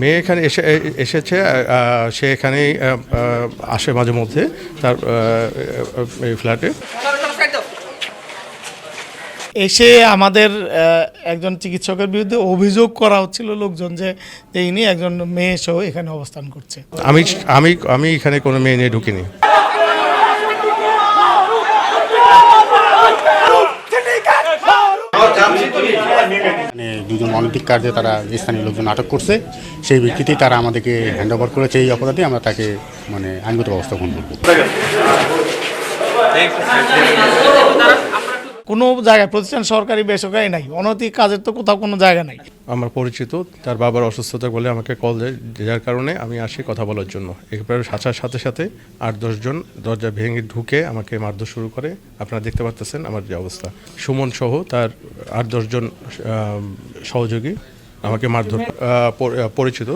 মেয়ে এখানে এসে এসেছে সে এখানেই আসে মাঝে মধ্যে তার এই ফ্ল্যাটে। এসে আমাদের একজন চিকিৎসকের বিরুদ্ধে অভিযোগ করা হচ্ছিল লোকজন যে যে ইনি একজন মেয়ে সহ এখানে অবস্থান করছে। আমি আমি আমি এখানে কোনো মেয়ে নিয়ে ঢুকিনি। অনৈতিক কার্যে তারা স্থানীয় লোকজন আটক করছে, সেই ভিত্তিতে তারা আমাদেরকে হ্যান্ড ওভার করেছে এই অপরাধে, আমরা তাকে মানে আইনগত ব্যবস্থা গ্রহণ করব। কোনো জায়গায়, প্রতিষ্ঠান সরকারি বেসরকারি নাই। অনৈতিক কাজের তো কোথাও কোনো জায়গা নাই। আমার পরিচিত, তার বাবার অসুস্থতা বলে আমাকে কল দেয় যার কারণে আমি আসি কথা বলার জন্য। এরপরে আসার সাথে সাথে আট দশজন দরজা ভেঙে ঢুকে আমাকে মারধর শুরু করে। আপনারা দেখতে পাচ্ছেন আমার যে অবস্থা। সুমন সহ তার আট দশজন সহযোগী আমাকে মারধর পরিচিত।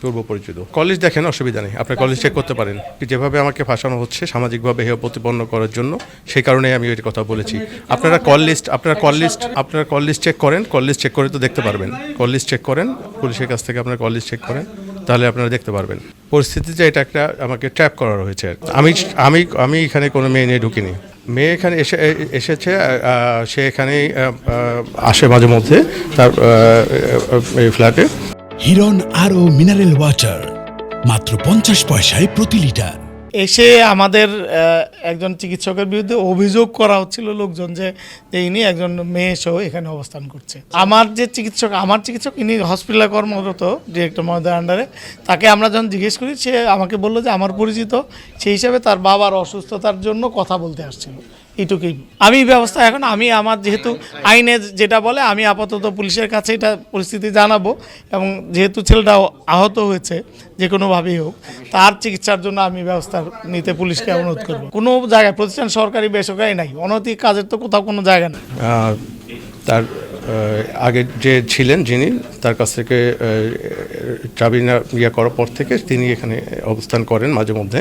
পূর্ব পরিচিত কলেজ দেখেন, অসুবিধা নেই। আপনার কলেজ চেক করতে পারেন। যেভাবে আমাকে ফাঁসানো হচ্ছে, সামাজিকভাবে হেয় প্রতিপন্ন করার জন্য, সেই কারণেই আমি ওই কথা বলেছি। আপনারা কল লিস্ট আপনারা কল লিস্ট আপনারা কল লিস্ট চেক করেন কল লিস্ট চেক করে তো দেখতে পারবেন। কল লিস্ট চেক করেন, পুলিশের কাছ থেকে আপনারা কল লিস্ট চেক করেন, তাহলে আপনারা দেখতে পারবেন। পরিস্থিতিতে এটা একটা আমাকে ট্র্যাপ করা হয়েছে আমি আমি আমি এখানে কোনো মেয়ে নিয়ে ঢুকিনি। মেয়ে এখানে এসে এসেছে সে এখানেই আসে মাঝে মধ্যে, তার ফ্ল্যাটে হিরন আরও মিনারেল ওয়াটার, মাত্র পঞ্চাশ পয়সায় প্রতি লিটার। এসে আমাদের একজন চিকিৎসকের বিরুদ্ধে অভিযোগ করা হচ্ছিল লোকজন যে ইনি একজন মেয়ে সহ এখানে অবস্থান করছে। আমার যে চিকিৎসক, আমার চিকিৎসক, ইনি হসপিটালে কর্মরত, ডিরেক্টর মহোদয়ের আন্ডারে তাকে আমরা যখন জিজ্ঞেস করি, সে আমাকে বলল যে, আমার পরিচিত। সেই হিসাবে তার বাবার অসুস্থতার জন্য কথা বলতে আসছিল। এইটুকুই। আমি ব্যবস্থা এখন আমি আমার যেহেতু আইনে যেটা বলে আমি আপাতত পুলিশের কাছে এটা পরিস্থিতি জানাব এবং যেহেতু ছেলেটা আহত হয়েছে যে কোনোভাবেই হোক তার চিকিৎসার জন্য আমি ব্যবস্থা নিতে পুলিশকে অনুরোধ করব। কোনো জায়গায় প্রতিষ্ঠান সরকারি বেসরকারি নাই অনৈতিক কাজের তো কোথাও কোনো জায়গা নেই। তার আগে যে ছিলেন যিনি তার কাছ থেকে আহ, চাবি না ইয়ে করার পর থেকে তিনি এখানে অবস্থান করেন মাঝে মধ্যে।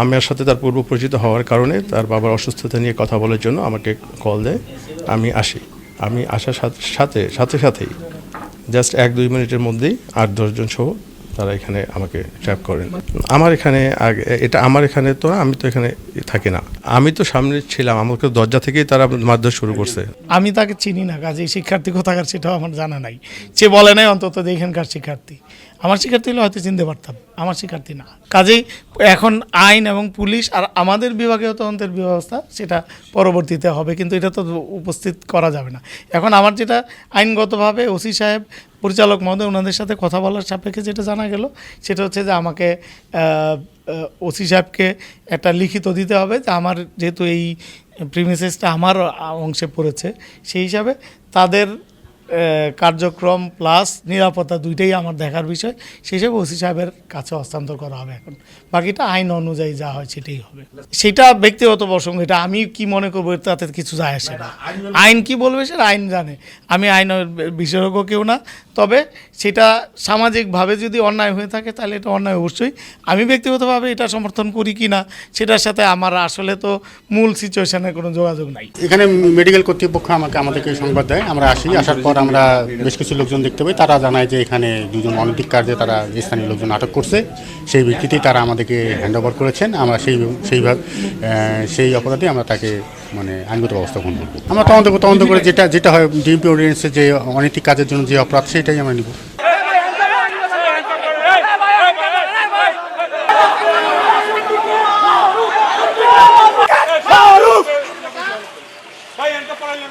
আমার সাথে তার পূর্ব পরিচিত হওয়ার কারণে তার বাবার অসুস্থতা নিয়ে কথা বলার জন্য আমাকে কল দেয়। আমি আসি। আমি আসার সাথে সাথে সাথে সাথেই জাস্ট এক দুই মিনিটের মধ্যেই আট দশজন সহ তারা এখানে আমাকে ট্র্যাপ করেন। আমার এখানে এটা আমার এখানে তো আমি তো এখানে থাকি না। আমি তো সামনে ছিলাম, আমাকে দরজা থেকেই তারা মারধর শুরু করছে। আমি তাকে চিনি না, কাজে শিক্ষার্থী কোথাকার সেটাও আমার জানা নাই। সে বলে নাই অন্তত এখানকার শিক্ষার্থী। আমার শিক্ষার্থী হলে হয়তো চিনতে পারতাম, আমার শিক্ষার্থী না। কাজেই এখন আইন এবং পুলিশ আর আমাদের বিভাগীয় তদন্তের ব্যবস্থা সেটা পরবর্তীতে হবে, কিন্তু এটা তো উপস্থিত করা যাবে না। এখন আমার যেটা আইনগতভাবে ওসি সাহেব পরিচালক মহোদয়, ওনাদের সাথে কথা বলার সাপেক্ষে যেটা জানা গেল, সেটা হচ্ছে যে আমাকে ওসি সাহেবকে একটা লিখিত দিতে হবে যে আমার যেহেতু এই প্রিমিসেসটা আমার অংশে পড়েছে, সেই হিসাবে তাদের কার্যক্রম প্লাস নিরাপত্তা দুইটাই আমার দেখার বিষয়। সেই হিসাবে ওসি সাহেবের কাছে হস্তান্তর করা হবে এখন। বাকিটা আইন অনুযায়ী যা হয় সেটাই হবে। সেটা ব্যক্তিগত প্রসঙ্গ এটা আমি কি মনে করব তাতে কিছু যায় আসে না। আইন কি বলবে সেটা আইন জানে। আমি আইনের বিশেষজ্ঞ কেউ না। তবে সেটা সামাজিকভাবে যদি অন্যায় হয়ে থাকে তাহলে এটা অন্যায় অবশ্যই। আমি ব্যক্তিগতভাবে এটা সমর্থন করি কি না সেটার সাথে আমার আসলে তো মূল সিচুয়েশনের কোনো যোগাযোগ নাই। এখানে মেডিকেল কর্তৃপক্ষ আমাকে আমাদেরকে সংবাদ দেয়। আমরা আসি আসার পর আমরা বেশ কিছু লোকজন দেখতে পাই। তারা জানায় যে এখানে দুজন অনৈতিক কার্যে তারা স্থানীয় লোকজন আটক করছে, সেই ভিত্তিতে তারা আমাদেরকে হ্যান্ড ওভার করেছেন। আমরা সেই সেইভাবে সেই অপরাধে আমরা তাকে মানে আইনগত ব্যবস্থা গ্রহণ করব। আমরা তদন্ত তদন্ত করে যেটা যেটা হয় ডিএমপি অর্ডিনেন্সে যে অনৈতিক কাজের জন্য যে অপরাধ, সেটাই আমরা নিব।